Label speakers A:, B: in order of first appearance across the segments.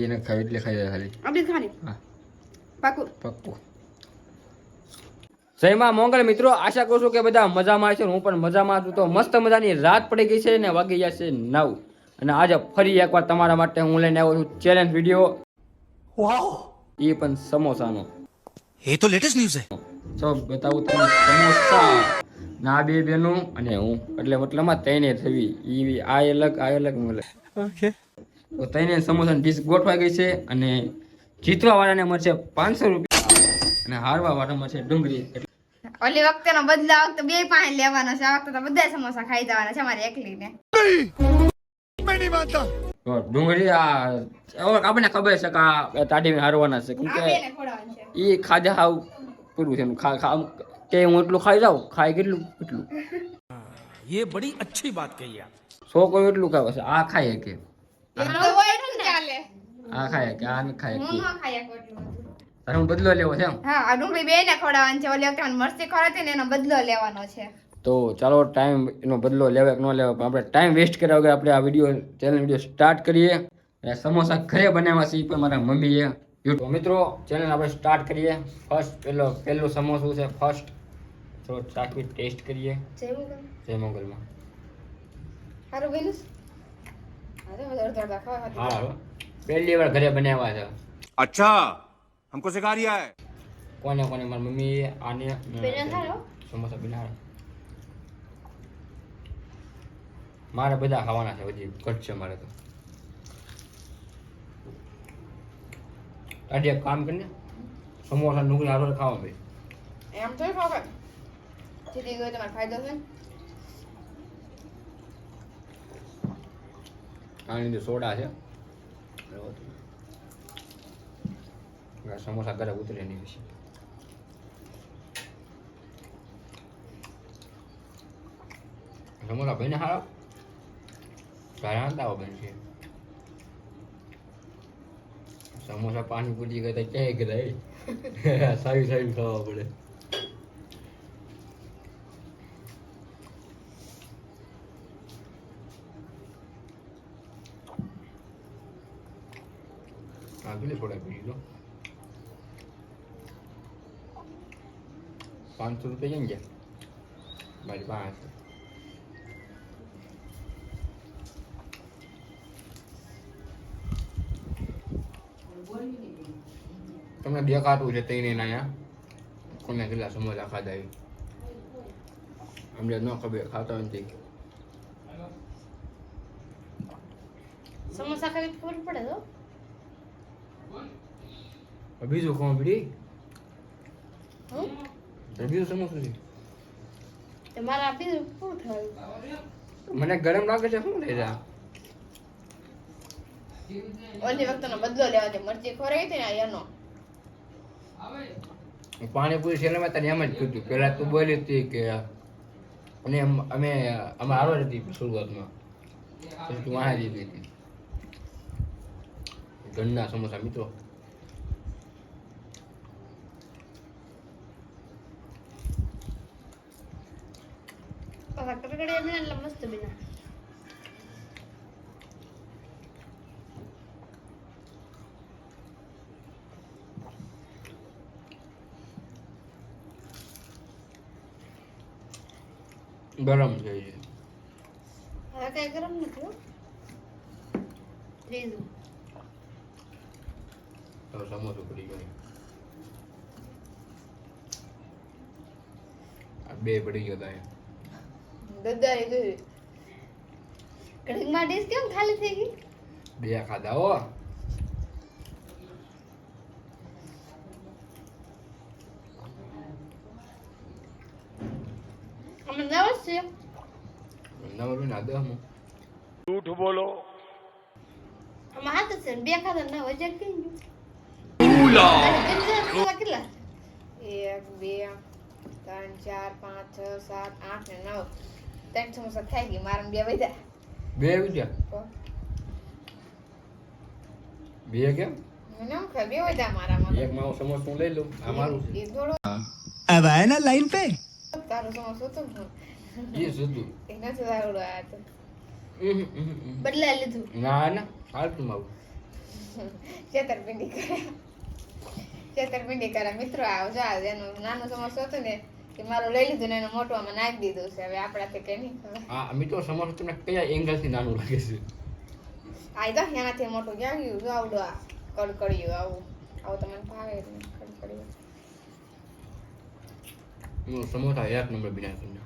A: એને ખાવી એટલે ખાઈ ખાલી
B: આપણે ખાવાની
A: હા
B: પાકું
A: પાકું જયમાં મોંગલ મિત્રો આશા કરું છું કે બધા મજામાં છે હું પણ મજામાં છું તો મસ્ત મજાની રાત પડી ગઈ છે ને વાગી ગયા છે નવ અને આજે ફરી એકવાર તમારા માટે હું લઈને આવ્યો છું ચેલેન્જ વીડિયો વાવ એ પણ સમોસાનો
C: એ તો લેટેસ્ટ ન્યૂઝ છે
A: તો બતાવું તમને સમોસા ના બે બેનો અને હું એટલે મતલબમાં તેને થવી ઈ આ અલગ આ અલગ મળે
C: ઓકે
A: તો તેને સમોસાની ડીશ ગોઠવાઈ ગઈ છે અને જીતવાવાળાને મળશે પાંચસો રૂપિયા. અને હારવાવાળાને મળશે ડુંગળી.
B: ઓલી વખતે નો બદલા વખતે બે પાણી લેવાનો છે. આ વખતે તો બધા સમોસા ખાઈ જવાના છે મારી એકલીને.
A: ડુંગળી આ આપણને ખબર છે કે આ તાડી હારવાના છે. એ ખાધા હાવ પૂરું છે. કે હું એટલું ખાઈ જાઉં? ખાઈ કેટલું? એટલું. એટલું ખાવે છે. આ ખાય કે આ ખાય કે આ ખાય કે.
B: ન ખાઈ શકું
A: તારે હું બદલો લેવો છે એમ?
B: હા આ ડુંગળી બેને ખવડાવવાની છે. ઓલી વખતે મને ખવડાવતી ને એનો બદલો લેવાનો છે.
A: તો ચાલો ટાઈમ એનો બદલો લેવા કે ન લેવા પણ આપણે ટાઈમ વેસ્ટ કર્યા વગર આપણે આ વીડિયો ચેનલ વીડિયો સ્ટાર્ટ કરીએ. અને સમોસા ઘરે બનાવ્યા છે એ પણ મારા મમ્મીએ. યુટ્યુબ મિત્રો ચેનલ આપણે સ્ટાર્ટ કરીએ. ફર્સ્ટ પેલો પહેલું સમોસું છે ફર્સ્ટ થોડો ટેસ્ટ કરીએ.
B: જય મુગલ.
A: જય મંગલમાં.
B: સારું? હા તો બધા અડધા અડધા ખાવા ખાવા.
A: હા હો. પહેલી વાર ઘરે બનાવ્યા છે
C: अच्छा हमको सिखा रिया है
A: કોને કોને મારી મમ્મીએ આને
B: બેને ખારો?
A: સમોસા બનાવ્યા મારે બધા ખાવાના છે હજી ઘટ છે મારે તો આજે એક કામ કરીને સમોસા ડુંગળી હારો ખાવા ભાઈ
B: એમ તો ખાવ જીતી ગયો તમારો ફાયદો છે
A: આની અંદર સોડા છે. સમોસા ઘરે ઉતરે નહીં પછી સમોસા ભાઈને હારો આનતા આવો બેન છે. સમોસા પાણીપુરી કરતા ક્યાંય ગયા? સારી સારી ખાવા પડે. કેટલી સોડા પી લો પાંચસો રૂપિયા જઈને ગયા મારી પાસે તમને દેખાતું છે તઈને ના અહીંયા કોને કેટલા સમોસા ખાધા અમને ન ખબર ખાતા નથી
B: સમોસા તો ખબર પડે તો
A: બીજું
B: હું
A: બીજું સમોસું છે
B: તમારા આપી પૂરું થયું?
A: મને ગરમ લાગે છે શું લઈ જા
B: ઓલી વખતનો બદલો લેવા દે. મરચી ખોરાઈ હતી ને એનો.
A: પાણીપુરી છેલ્લામાં તને એમ જ કીધું. પહેલા તું બોલી હતી કે અને અમે અમે આરો હતી શરૂઆતમાં. તું વાહ દીધી હતી. ઘરના સમોસા મિત્રો
B: મસ્ત બન્યા
A: ગરમ છે એ.
B: હવે કઈ ગરમ નથી ત્રીજું
A: હવે સમોસું પડી ગયું આ બે પડી ગયા હતા
B: દદારી ગઈ કઢીમાં ડીશ કેમ ખાલી થઈ ગઈ
A: બે ખાધા હો
B: છે
A: નવરું ના દહમું
B: અમે હાથ જ છે ને બે ખાધા ના હજાર કઈ ગયું ચાર પાંચ છ સાત આઠ ને નવ ત્રણ છ સાત થઈ ગઈ મારા બે વધ્યા
A: બે
B: વધ્યા
A: બે કેમ
B: લીધું
A: ના ના
B: છેતરપિંડી કરે. મિત્રો આવજો આ એનું નાનું સમોસો હતું ને એ મારું લઈ લીધું ને એનું મોટું આમાં નાખી દીધું છે. હવે આપણાથી કે નહીં
A: હા મિત્રો સમોસો તમને કયા એંગલથી નાનું લાગે છે?
B: આ તો એનાથી મોટું ક્યાં ગયું? જો આવડું આ કડકડિયું આવું. આવું તો મને ભાવે કડકડિયું.
A: સમોસા એક નંબર બિના તમને.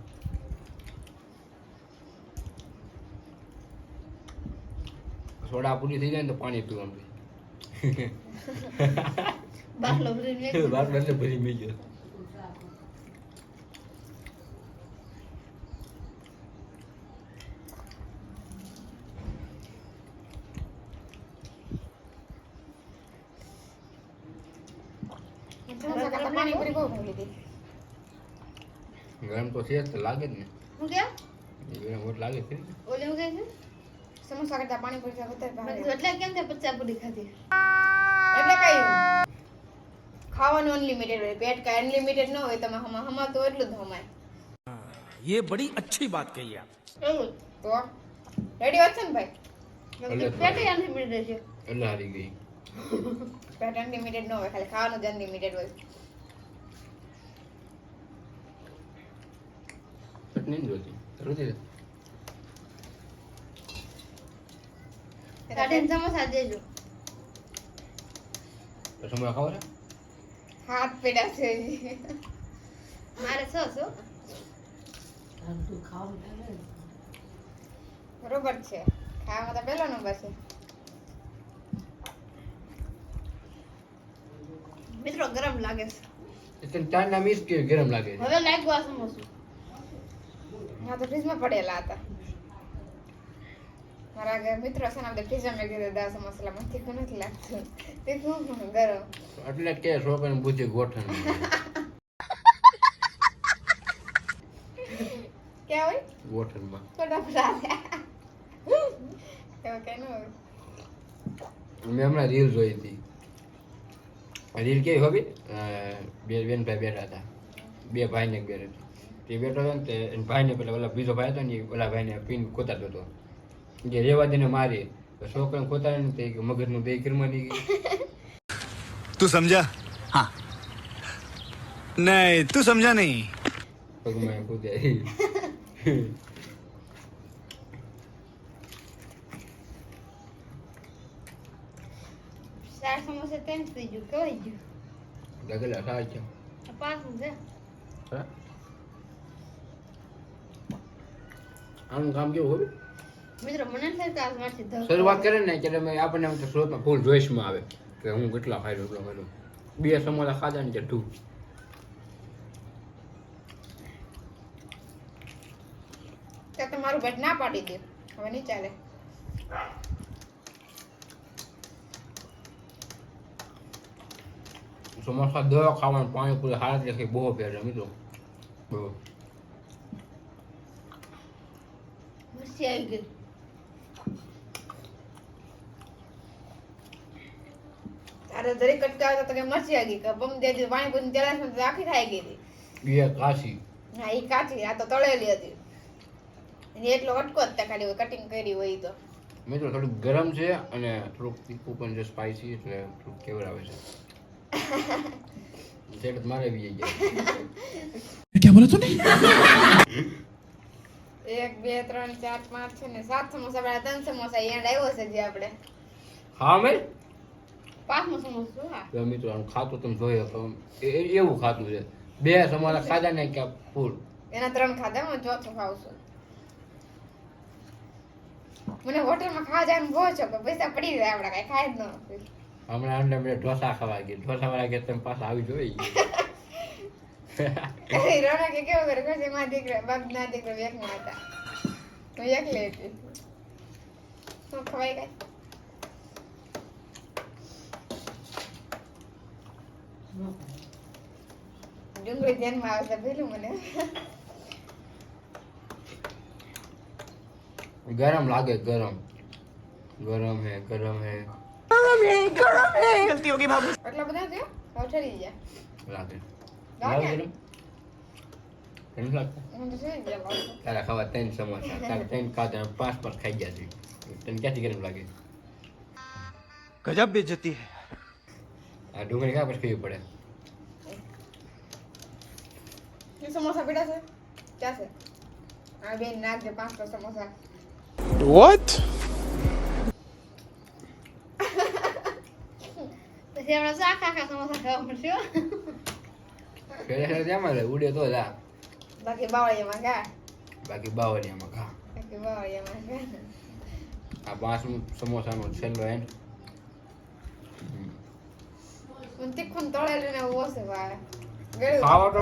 A: સોડા પૂરી થઈ જાય ને તો પાણી પીવાનું.
B: બાટલો ભરીને વેચી
A: બાર એટલે ભરી મેં ગયો
B: સમોસા કરતાં પાણીપુરી બહુ ભાવી હતી
A: ગરમ તો છે જ તો લાગે જ ને
B: હું કે
A: ગરમ હોટ લાગે છે
B: ઓલે હું કહે છે સમોસા કરતાં પાણીપુરી તો વધારે ભાવે એટલે કેમ તે પચાસ પૂરી ખાધી એટલે કઈ ખાવાનું અનલિમિટેડ હોય પેટ કાંઈ અનલિમિટેડ ન હોય તમે હમા હમા તો એટલું જ હમાય
C: ये बड़ी अच्छी बात कही आप
B: એવું તો રેડી વાત છે ને ભાઈ
A: ભલે તો.
B: પેટ અનલિમિટેડ છે
A: એટલે હારી ગઈ
B: પેટ અનલિમિટેડ ન હોય ખાલી ખાવાનું જ અનલિમિટેડ હોય
A: ચટણી જ જોતી રોતી
B: કાઢીને સમોસા દેજો
A: તો સમોસા ખાવા છે
B: હાથ પેડા છે. મારે છો છો બરોબર છે. ખાવામાં તો પહેલો નંબર છે. મિત્રો ગરમ લાગે છે.
A: તને ચારના મીસ કે ગરમ લાગે છે.
B: હવે લાગ્યું આ સમોસું. હા તો ફ્રીજમાં પડેલા હતા. મારા ઘર મિત્રો છે ને આપણે ફ્રીજમાં મેં કીધું દા સમોસા મને તીખું નથી લાગતું તીખું ગરમ
A: એટલે કે છોકરાને બુદ્ધિ ગોઠણ.
B: ક્યાં હોય?
A: ગોઠણમાં.
B: ફટાફટ એવું કઈ
A: મેં હમણાં રીલ જોઈ હતી. રીલ કેવી હોવી બે બેન ભાઈ બેઠા હતા. બે ભાઈ ને એક હતી. તે બેઠો હતો ને તે ભાઈને પેલા ઓલા બીજો ભાઈ હતો ને ઓલા ભાઈને પીન કોતાડતો હતો. જે રેવા દેને મારી તો છોકરાને પોતાને થઈ ગયું મગજનું દહીં કરવાની ગઈ
C: તું સમજા હા નહીં તું સમજા નહીં
A: પગમાં કૂદ્યા
B: Sarsa você tem vídeo que hoje? Daquele
A: rádio. Eu passo,
B: Zé. É? Ah,
A: não cabe que eu ouvi?
B: મિત્રો મને ધક્કો.
A: શરૂઆત કરે ને ત્યારે મેં આપણને આમ તો શરૂઆતમાં ફૂલ જોઈશમાં આવે કે હું કેટલા ખાઈ એટલો ખાઈ બે સમોસા ખાધા ને ઢૂ
B: ના પાડી દે. હવે નહીં ચાલે.
A: સમોસા દવા ખાવાનું પાણી પૂરી હાલત રાખી બહુ ફેર મિત્રો. બહુ.
B: મરસી આવી ગઈ. દરેક કટકા તો કે મરચી આવી કે બમ દે દીધું પાણી પૂરી તેલા આખી ખાઈ ગઈ હતી.
A: એ કાચી.
B: હા એ કાચી આ તો તળેલી હતી. અને એટલો કટકો જ ખાલી કટિંગ કરી હોય તો.
A: મિત્રો થોડું ગરમ છે અને થોડુંક તીખું પણ છે સ્પાઈસી એટલે થોડુંક કેવર આવે છે. જેટ મારે બી ગયા
C: કે બોલે તું
B: એક બે ત્રણ ચાર પાંચ છે ને સાત સમોસા આપણે ત્રણ સમોસા અહીંયા આવ્યો છે જે આપણે.
A: હા મેં તો મિત્રો આનું ખાતું તમે જોઈ શકો. એ- એવું ખાતું છે. બે તમારા ખાધા ને કે ફૂલ.
B: એના ત્રણ ખાધા હું ચોથો ખાવ છું. મને હોટલમાં ખાવા જવાનું બહુ છે પૈસા પડી જાય આપણે કઈ ખાય જ ન
A: હમણાં અંદર મેં ઢોસા ખાવા ગયા. ઢોસા વાળા કે તમે પાછા આવી જોઈ
B: રોનકે કેવો કરે ખુશી માં દીકરા બાપ ના દીકરો એક માં હતા. હું એકલી હતી. શું ખવાય કઈ? ડુંગળી ધ્યાનમાં આવે એટલે ભેલું મને
A: ગરમ લાગે ગરમ ગરમ હે ગરમ હે
B: ગરમ હે ગરમ હે ગલતી
A: હોગી
B: બાબુ
A: એટલા બધા છે હવે
B: ઠરી ગયા લાગે લાગે કેમ લાગે
A: તારા ખાવા ત્રણ સમોસા તારા ત્રણ ખાધા પાંચ પર ખાઈ ગયા છે તને ક્યાંથી ગરમ લાગે
C: ગજબ બેજતી હે
A: આ ડુંગળી કા પછી પીવી પડે?
B: એ સમોસા પીડા છે? ક્યાં છે? આ બેન નાખજે પાંચસો સમોસા.
C: What?
B: પછી આપણે શાક આખા સમોસા ખાવા પડશે હો.
A: પેલા જ્યાં મળે ઉડે તો જા.
B: બાકી બાવળિયામાં ખા.
A: બાકી બાવળિયામાં ખા.
B: બાકી બાવળિયામાં ખા.
A: આ પાંચ સમોસાનો છેલ્લો એન્ડ
B: તીખું તળેલું ને એવું ઓછું
A: ખાવા તો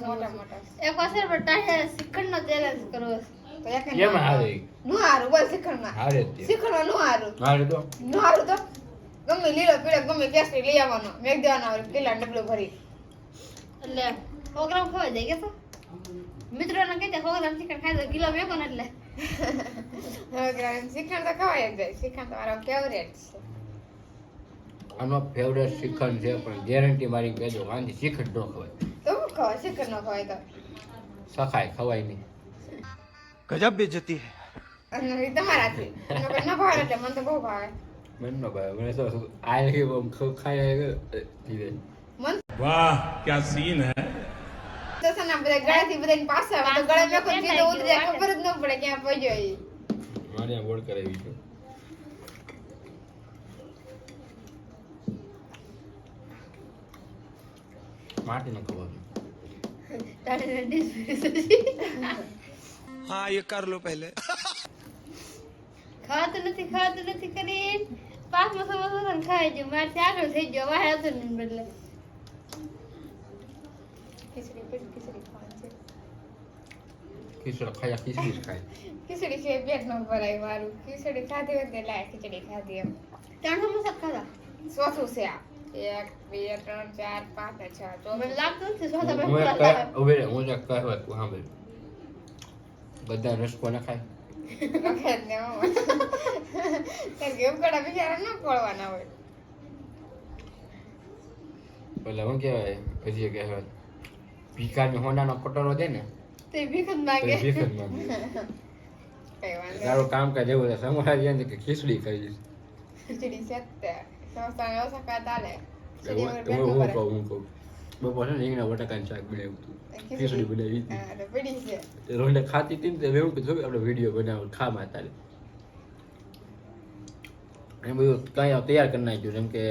B: મોટા મોટા
D: એક વખત પર તારે શ્રીખંડનો challenge કરવો છે.
B: તો એક
A: એમાં હારે
B: નું હારું બોલ શ્રીખંડમાં
A: હારે જ તે
B: નું હારું
A: હારે તો
B: નું હારું તો ગમે લીલો પીળો ગમે કેસરી લઈ આવવાનો મેઘ દેવાનો આવે પેલા ડબલું ભરી
D: એટલે પ્રોગ્રામ ગ્રામ જાય કે તો મિત્રોને કહી દે સો ગ્રામ શ્રીખંડ ખાઈ દો કિલો મેકો ને એટલે
B: પ્રોગ્રામ ગ્રામ શ્રીખંડ તો ખવાય જ જાય શ્રીખંડ તો મારો ફેવરેટ છે
A: આનો ફેવરેટ શ્રીખંડ છે પણ ગેરંટી મારી કહેજો કારણ કે શ્રીખંડ ન ખવાય.
B: ખવાય? શ્રીખંડ ન ખવાય તો?
A: સખાય ખવાય નહીં.
C: ગજબ
B: બેજતી હે. તમારાથી ન ભાવે એટલે મને તો બહુ ભાવે.
A: મને ન ભાવે મને તો આઈ લઈ બમ ખાઈ લઈ
B: મન
E: વાહ ક્યા
B: સીન હે? સસના બધા ગળાથી બધાની પાસે આવે તો ગળા મેં કોઈ ચીજ ઉતરી જાય ખબર જ ન પડે ક્યાં પહોંચ્યો એ.
A: મારે ઓળ કરાવી છે. માટીને ખબર
C: હા એ કર લો પહેલે.
D: ખાતું નથી ખાતું નથી કરી. પાંચ મસો મસો ખાઈ ગયો મારથી આગળ થઈ ગયો. વાહ હતો ને બદલે.
B: ખીચડી પેટ ખીચડી
A: ખીચડી ખાયા ખીચડી ખાય.
B: ખીચડી છે પેટ નો ભરાય મારું ખીચડી ખાધી હોય એટલે ખીચડી ખાધી એમ.
D: ત્રણ સમોસા ખાધા?
B: ચોથું છે આ. એક બે ત્રણ ચાર પાંચ ને છ તો
D: મને લાગતું નથી સો તમે
A: હું. ઊભી રહે, હું એક કહેવત કહું, સાંભળ. બધા રસકો ન ખાય
B: ને હું. કારણ કે ઉકળા બિચારા ન ખોળવાના હોય.
A: પેલા શું કહેવાય હજી એક કહેવત. ભીખાને હોનાનો કટોરો દે ને
D: તે
A: તારું કામ કાજ એવું છે સમોસા કે ખીચડી ખાઈ
B: ખીચડી છે જ તે સમોસા ને ઓછા ખાતા લે
A: હું
B: ખીચડી વગર
A: હું
B: પેટ ન
A: કહું હું કહું બપોર છે ને રીંગણા બટાકાનું શાક બનાવ્યું હતું ખીચડી બનાવી હતી રોંડે ખાતી હતી ને તે એવું કીધું આપણે વીડિયો બનાવો ખા માતા એ બધું કાંઈ તૈયાર કરી નાખ્યું જેમ કે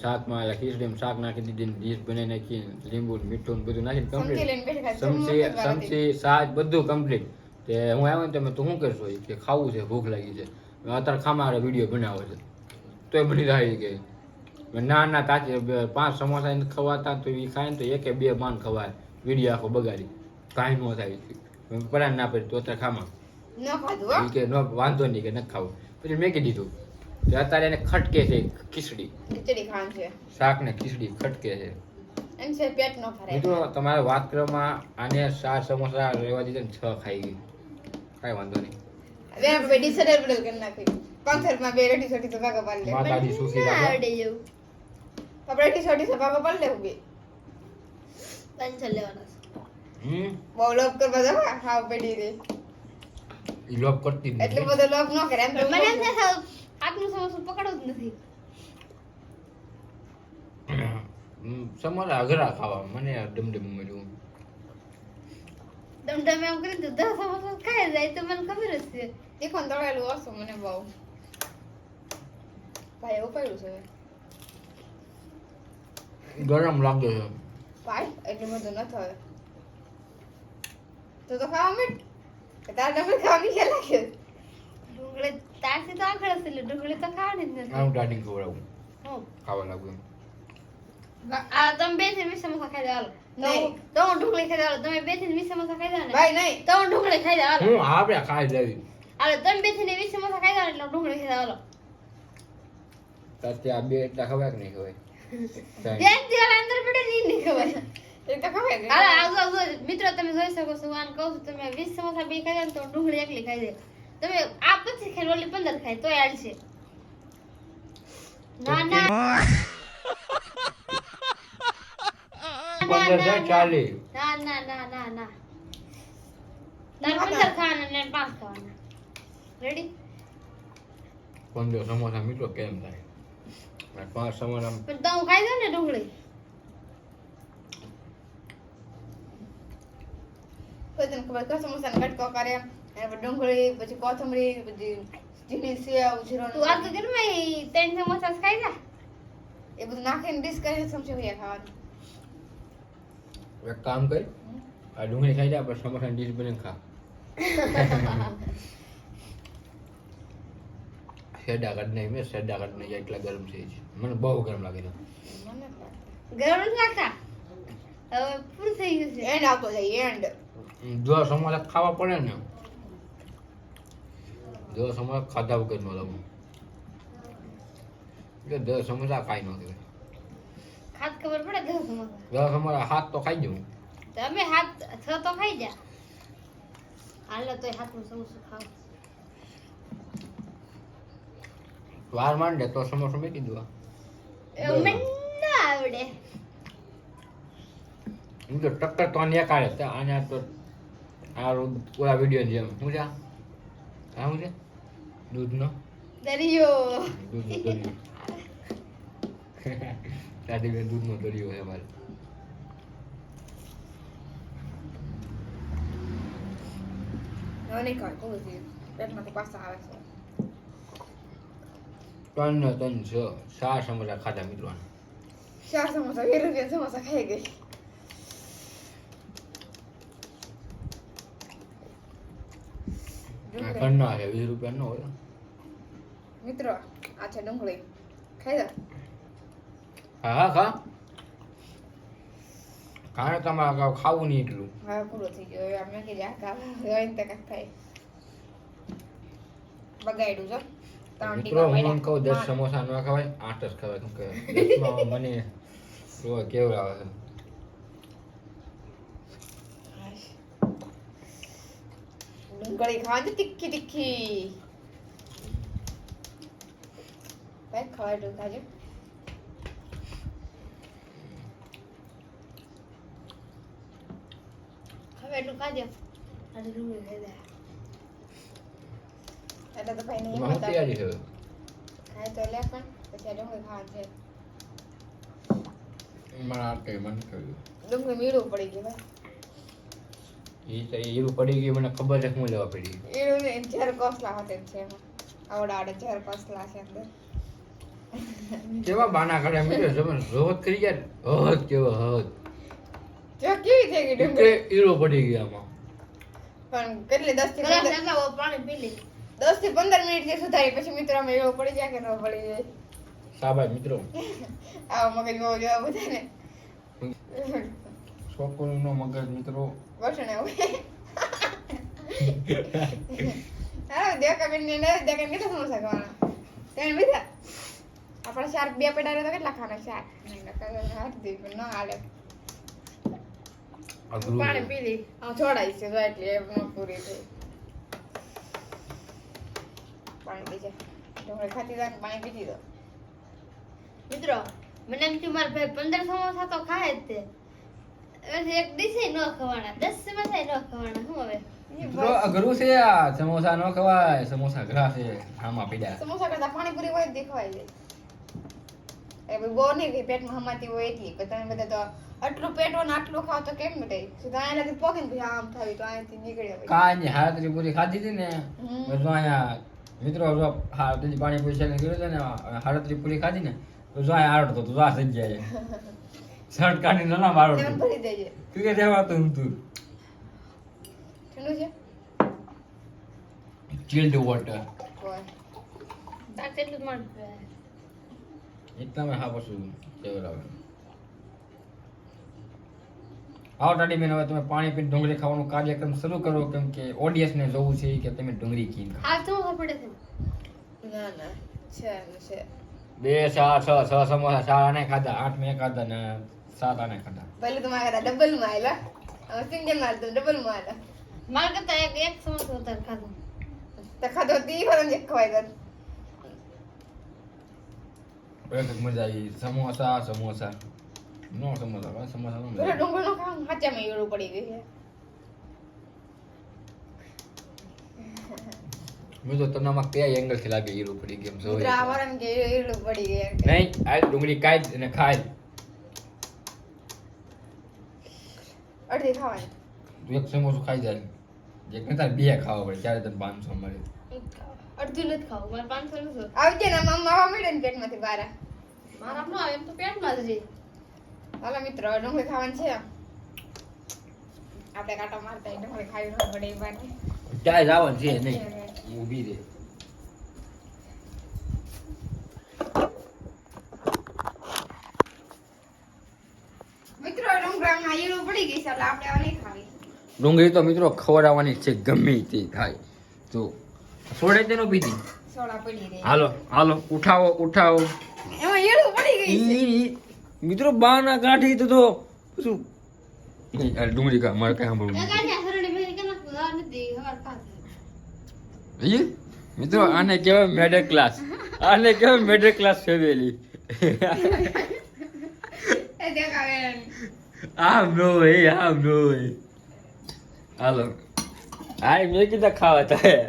A: શાકમાં ખીચડીમાં શાક નાખી દીધી ને ડીશ બનાવી નાખી લીંબુ મીઠું બધું નાખીને કમ્પ્લીટ
B: હતી.
A: સમસી શાક બધું કમ્પ્લીટ તે હું આવ્યો ને તમે તો શું કરશો કે ખાવું છે ભૂખ લાગી છે અત્યારે ખામાં વીડિયો બનાવો છે તોય બની રહી ગઈ મેં ના ના તાચી પાંચ સમોસા એને ખવાતા તો એ ખાય ને તો એકે બે માન ખવાય. વીડિયો આખો બગાડી. કાંઈ ન થાય. મેં પરાન ના પડી તો અત્યારે ખામાં કે ન વાંધો નહીં કે ન ખાવું. પછી મેં કીધી દીધું તો અત્યારે એને ખટકે છે ખીચડી.
B: ખીચડી ખાવાનું છે.
A: શાક ને ખીચડી ખટકે છે.
B: એમ છે પેટ નો ભરાય.
A: મિત્રો તમારે વાત કરવામાં આને ચાર સમોસા રહેવા દીધા ને છ ખાઈ ગઈ. કાંઈ વાંધો નહીં.
B: હવે આપણે ડિસેડર કરી નાખી કોન્સર્ટમાં બે રેડી છોટી તો કપાલ લે.
A: માતાજી સુખી
D: ના
A: રાખે
D: આવડે જેવું.
B: આપણે રેડી છોટી તો કપાલ લેવું બે.
D: પેન્સિલ લેવાના
A: હમ?
B: બહુ લોભ કરવા જાવ હાવ પડી રે
A: ઈ લોભ કરતી
B: એટલે
A: નથી.
B: બધો લોભ ન કરે એમ
D: મને એમ ના સાવ હાથનું સમોસું પકડવું જ નથી.
A: સમોસા અઘરા ખાવા મને ડમડમ મળ્યું.
D: તમે એમ કરી તો દસ સમોસા ખાઈ જાય તો મને ખબર જ છે.
B: તીખું ને તળેલું ઓછું મને બહુ. ભાઈ એવું પડ્યું છે
A: ગરમ લાગે છે
B: ભાઈ એટલું બધું ન થાય તો તો ખાવા મીઠ તાર ડબલ ખાવાની કે લાગે
D: ડુંગળી તારથી તો આગળ હશે એટલે ડુંગળી તો ખાવાની જ નથી
A: ખવડાવું ખાવા લાગુ
D: આ તમે બેથી સમોસા ખાઈ દેવાલો
B: નહીં.
D: તો હું ડુંગળી ખાઈ દો તમે બેથી વીસ સમોસા ખાઈ
B: ભાઈ નહીં
D: તો હું ખાઈ દો હાલો
A: હું આપણે ખાઈ
D: તમે બેથી વીસ સમોસા ખાઈ એટલે ઢોકળી ખાઈ દો
A: તારથી આ બે એટલા ખબર કે નહીં ખબર એક
D: બેન અંદર પડે નહીં નહીં ખબર. હાલો મિત્રો તમે જોઈ શકો છો આને કહું છું તમે વીસ સમોસા બે ખાઈ તો ડુંગળી એકલી ખાઈ જાય તમે આ પછી ખાઈ ઓલી પંદર ખાય તો એડ છે. ના ના.
A: પંદર છે ચાલીસ.
D: ના ના ના ના ના. તાર પંદર ખાવાના ને પાંચ ખાવાના. રેડી
A: પંદર સમોસા મિત્રો કેમ થાય? પાંચ સમોસા
D: પણ તો હું ખાઈ દઉં ને ડુંગળી
B: કોઈ તને ખબર કે સમોસાનો કટકો કરે અને ડુંગળી પછી કોથમરી પછી ઝીણી સેવ જીરો
D: તું આ તો ઘરમાં ઈ ત્રણ સમોસા જ ખાઈ જા
B: એ બધું નાખીને ડિશ કરીને સમજી ભાઈ ખાવાનું
A: એક કામ કરી આ ડુંગળી ખાઈ જાય પછી સમોસા ડીશ બને ખા સેડા કાઢ નહીં મેં સેડા કાઢ નહીં એટલા ગરમ છે જ. મને બહુ ગરમ લાગે છે.
D: ગરમ લાગતા? હવે પૂરું થઈ ગયું છે.
B: એન્ડ આપો જાય એન્ડ.
A: જો સમોસા ખાવા પડે ને જો સમોસા ખાધા વગર ન લાગુ. એટલે દસ સમોસા ખાઈ ન કહેવાય
D: ખાત ખબર પડે દસ સમોસા?
A: દસ સમોસા હાથ તો ખાઈ જવું.
D: તમે હાથ છ તો ખાઈ જા. હાલો તો હાથનું સમોસું ખાવ.
A: વાર માંડે તો સમોસો મેકી
D: એવું મને ના આવડે.
A: હું તો ટક્કર તો આને કાઢે તો આને તો આ ઓલા વીડિયો જેમ. શું છે આ? શું છે? દૂધનો?
B: દરિયો.
A: દૂધનો દરિયો. દાદી બેન દૂધનો દરિયો છે મારે
B: હવે નહીં ખાય પૂરું થયું પેટમાંથી પાછા આવે છે.
A: ત્રણ ને ત્રણ છ ચાર સમોસા ખાધા મિત્રો
B: ચાર સમોસા વીસ રૂપિયા સમોસા ખાઈ ગઈ.
A: ઘરના છે વીસ રૂપિયા નો હોય.
B: મિત્રો આ છે ડુંગળી. ખાઈ જા.
A: હા હા ખા. કારણ અગાઉ ખાવું નહીં એટલું.
B: હવે પૂરો થઈ ગયો. અમે કે જા કા હવે તે થાય. બગાડ્યું છો.
A: મિત્રો હું કહું દસ સમોસા ન ખવાય આઠ જ ખવાય. કેમ કે મને જો કેવું આવે છે.
B: ડુંગળી ખાવાની તીખી તીખી. ભાઈ ખવાય ડું ખાજો
D: હવે એટલું ખાજો આજે ડુંગળી ખાઈ જા
B: એટલે તો ભાઈ નહીં બતાવ
A: તૈયારી છે
B: ખાય તો લે પણ પછી આ ડુંગળી ખાવાની છે.
A: મારા કઈ મને કહ્યું
B: ડુંગળી મીઠું પડી ગયું ભાઈ
A: એવું પડી ગયું મને ખબર છે કે હું લેવા પડી
B: ને ઝેર કોસલા હોતે છે આવડા આવડા ઝેર કોસલા છે અંદર.
A: કેવા બાના કરે મિત્રો તમે રોજ કરી ગયા હદ કેવો હદ.
B: જો કેવી થઈ ગઈ
A: કે
B: ડુંગળી?
A: ઈરો પડી ગયા આમાં.
B: પણ કેટલી
D: દસથી પાણી પી લે.
B: દસથી પંદર મિનિટથી સુધારી પછી મિત્રો અમે એવો પડી જાય કે ન પડી જાય.
A: સાબાઈ મિત્રો.
B: આવો મગજ બહુ જોવા બધાને.
A: છોકરીનો મગજ મિત્રો.
B: વસણે હા દેખા બેન ને દેખા કેટલા સમોસા ખાવાના ત્રણ બીજા આપણા ચાર બે પેડા તો કેટલા ખાના ચાર? હાથ દી પણ ન હાલે. પાણી પી લી. છોડાય છે તો એટલે પૂરી થઈ. પાણી પી જાય. ખાતી પાણી
D: મિત્રો મને એમ થયું મારા ભાઈ પંદર સમોસા તો ખાય જ તે. એક ડીશે ન ખવાના દસ સમોસા ન ખવાના શું હવે?
A: મિત્રો અઘરું છે આ સમોસા ન ખવાય સમોસા ઘરા છે આમાં પીડા
B: સમોસા કરતા પાણીપુરી હોય દેખવાય જાય એ બહુ નહીં પેટમાં હમાતી હોય એટલી. પણ તમે બધા તો આટલું પેટો ને આટલું ખાવ તો કેમ થાય સીધા અહીંયા લગી પોકે ને આમ થયું તો અહીંયાથી નીકળી
A: કાંઈ હાથરી પૂરી ખાધી હતી ને બધું અહીંયા મિત્રો જો પાણી પૂરી છે ગયો છે ને હાડત્રી પૂરી ખાધી ને તો જો આ આરડતો તો આ જાય શર્ટ કાઢી નાના મારો
B: ભરી દેજે
A: તું કે રહેવાતું તું.
B: ઠંડુ છે?
A: ચિલ્ડ વોટર
B: હોય.
D: તાર તેટલું જ મારું
A: એટલા મેં હા પશુ કેવડાવે આવો ટાડી બેન હવે તમે પાણી પીને ડુંગળી ખાવાનો કાર્યક્રમ શરૂ કરો કેમ કે ઓડિયન્સને જોવું છે કે તમે ડુંગળી
D: હાલ સમોસા પડે છે
B: ના ના છે છે.
A: બે ચાર છ છ સમોસા ચાર આને ખાધા આઠ મેં ખાધા ને સાત આને ખાધા.
B: પહેલે તો મારા ડબલમાં આવેલા હવે સિંગલ માર તો ડબલ માર
D: મારા કરતા એક એક સમોસો વધારે ખાધો.
B: તો ખાધો તી ફરન એક ખવાઈ તો
A: એક મજા આવી. સમોસા સમોસા. નો સમોસા ભાઈ સમોસા નો
B: પેલો
A: આવી.
B: ડુંગળ નો ખાવ હાચામાં એવડું પડી ગયું છે.
A: મિત્રો તમને આમાં કયા એંગલથી લાગે હીરો પડી ગેમ જો
B: મિત્રો આ વાળાને કે ઈડું પડી ગઈ એમ.
A: નહીં આ ડુંગળી કાઢ અને ખાય.
B: અડધી ખાવાની.
A: તું એક સમોસો ખાઈ જાય એક ને તારે બે ખાવા પડે ત્યારે તને પાંચસો મળે.
D: અડધું નથી ખાવું મારે પાંચસો નથી
B: આવી જાય ને આમ માવા મળે ને પેટમાંથી બારા.
D: મારા નો આવે એમ તો પેટમાં જ રહે.
B: હાલો મિત્રો ડુંગળી ખાવાની છે. આપણે કાંટા મારતા ડુંગળી ખાવી ન પડે એ બાને.
A: ક્યાંય જવાનું છે નહીં. ઊભી રે
B: મિત્રો ડુંગળામાં ઈડું પડી ગઈ છે એટલે આપણે હવે નહીં ખાવી.
A: ડુંગળી તો મિત્રો ખવડાવવાની છે ગમે તે થાય. તો સોડે તેનો પીધી.
B: રહી.
A: હાલો હાલો ઉઠાવો ઉઠાવો.
B: એમાં પડી ગઈ
A: મિત્રો બાના ગાંઠી તો તો શું? આ ડુંગળી કા મારે કઈ સાંભળવું? મિત્રો આને કહેવાય મેડલ ક્લાસ આને કહેવાય મેડલ ક્લાસ ફેમિલી
B: નહીં.
A: આમ નો આમ નો હાલો. આ મેં કીધા ખાવા થાય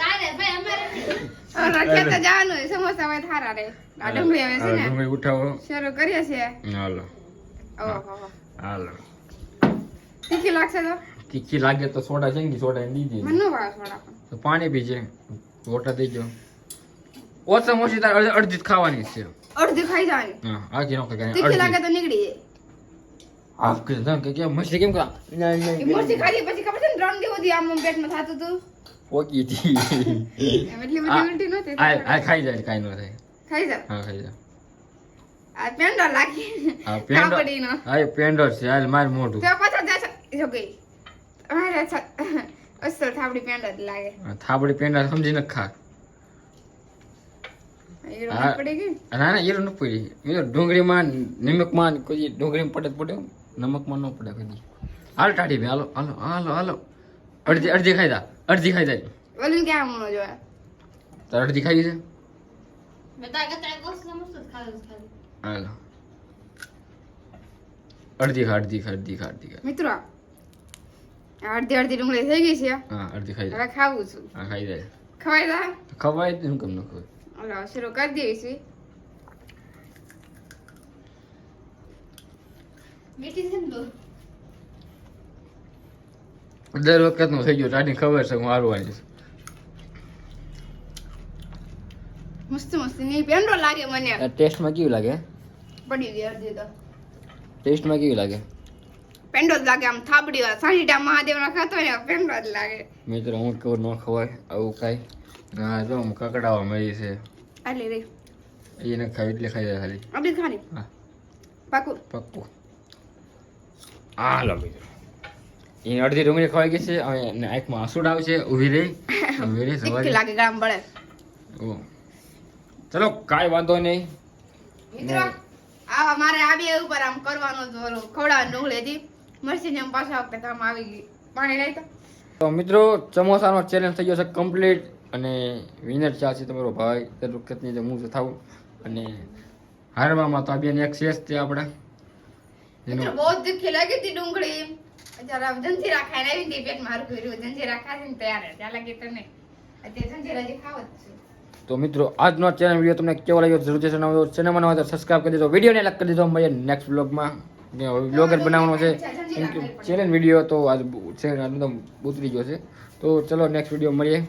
D: તારે ભાઈ અમારે નહીં.
B: હવે રખિયા જવાનું હોય, સમોસા હોય તો સારા ડુંગળી હવે છે ને
A: ડુંગળી ઉઠાવો.
B: શરૂ કરીએ છીએ.
A: હાલો. હાલો.
B: તીખી લાગશે તો?
A: તીખી લાગે તો સોડા છે સોડા દીધી.
B: મને ન સોડા
A: તો પાણી પીજે વોટા દેજો. ઓછા ઓછી તારે અડધી- ખાવાની છે.
B: અડધી ખાઈ જવાની.
A: હા આખી નો ખાય
B: તીખી લાગે તો નીકળી જાય
A: કે ના કે કેમ મસ્તી કેમ કા ના
B: ખાધી પછી ખબર છે ને ત્રણ દિવસ આમ પેટમાં થાતું હતું.
A: પોકી હતી.
B: એમ બધી
A: આ આ ખાઈ જાય કાઈ ન થાય.
B: ખાઈ જાવ
A: હા ખાઈ જાય
B: આ પેંડો લાગી
A: આ પેંડો
B: કાપડીનો.
A: હા છે હાલ માર મોઢું.
B: તો પાછો જાય જો ગઈ. મારે અસર થાબડી પેંડો જ લાગે.
A: થાબડી પેંડા સમજીને ખા.
B: એ
A: હા.
B: રોજ પડી ગઈ
A: ના ના એ ન પડી મેં ડુંગળીમાં નિમકમાં કોઈ ડુંગળીમાં પડે તો પડે. નમકમાં ન પડે કદી હાલ ટાઢી ભાઈ હાલો હાલો હાલો હાલો. અડધી અડધી ખાઈ જા અડધી ખાઈ જાય
B: ઓલું ક્યાં હમણો જોયા
A: તારે અડધી ખાઈ છે. હાલો. અડધી ખા અડધી ખા અડધી ખા અડધી ખા
B: મિત્રો અડધી અડધી ડુંગળી થઈ ગઈ છે.
A: હા અડધી ખાઈ
B: હવે ખાવું છું.
A: હા ખાઈ જાય.
B: ખવાય તા?
A: ખવાય નહીં કેમ ન ખવાય?
B: ઓલો શરૂ કરી દઈશું
D: મીઠી છે ને
A: દર વખતનું થઈ ગયું ટાઢી ખબર છે હું હારવાની છું.
B: મસ્ત મસ્ત. ની પેંડો લાગે મને.
A: ટેસ્ટમાં કેવું લાગે?
B: પડી ગઈ અડધી તો.
A: ટેસ્ટમાં કેવું લાગે?
B: પેંડો જ લાગે આમ થાબડી વાળા. સાંજીટા મહાદેવ ના ખાતો ને પેંડો જ લાગે.
A: મિત્રો હું કેવું ન ખવાય આવું ખાય. હા જો આમ કકડાવા મળી છે.
B: આટલી રહી
A: એને ખાવી એટલે ખાઈ જાય ખાલી.
B: અડધી ખાની
A: હા.
B: પાકું.
A: પક્કું હાલો મિત્રો. એને અડધી ડુંગળી ખવાઈ ગઈ છે. એને આંખમાં આંસુડ આવશે ઊભી રહી. ઊભી રહી સવારે.
B: લાગે ગામ બળે.
A: ઓ. ચલો કાંઈ વાંધો નહીં.
B: મિત્રો આ મારે આ બે ઉપર આમ કરવાનો તો ઓલું ખવડાવવાનું ડુંગળી મરસીને મરસી આમ પાછા વખતે આમ આવી ગઈ પાણી લઈ તો.
A: મિત્રો ચમોસાનો ચેલેન્જ થઈ ગયો છે કમ્પ્લીટ અને વિનર ચા છે તમારો ભાઈ. દર જે હું થાઉં. અને હારવામાં તો આ બેન એક શેષ છે આપણા. એનો
B: બહુ દુઃખી લાગી હતી ડુંગળી. આમ જંજીરા ખાઈને આવી હતી પેટમાં હરખું રહ્યું જંજીરા ખાધી ને તૈયાર ત્યાં લાગી તને અત્યારે જંજીરા જે ખાવ જ છે.
A: તો મિત્રો, આજનો ચેનલ વીડિયો તમને કેવો લાગ્યો જરૂર જણાવજો ચેનલમાં હોય તો સબસ્ક્રાઈબ કરી દીધો વિડીયોને લાઈક કરી દીધો મળીએ નેક્સ્ટ બ્લોગમાં બ્લોગર બનાવવાનો છે. ચેનલ વીડિયો તો આજ છે ઉતરી ગયો છે. તો ચલો નેક્સ્ટ વીડિયો મળીએ.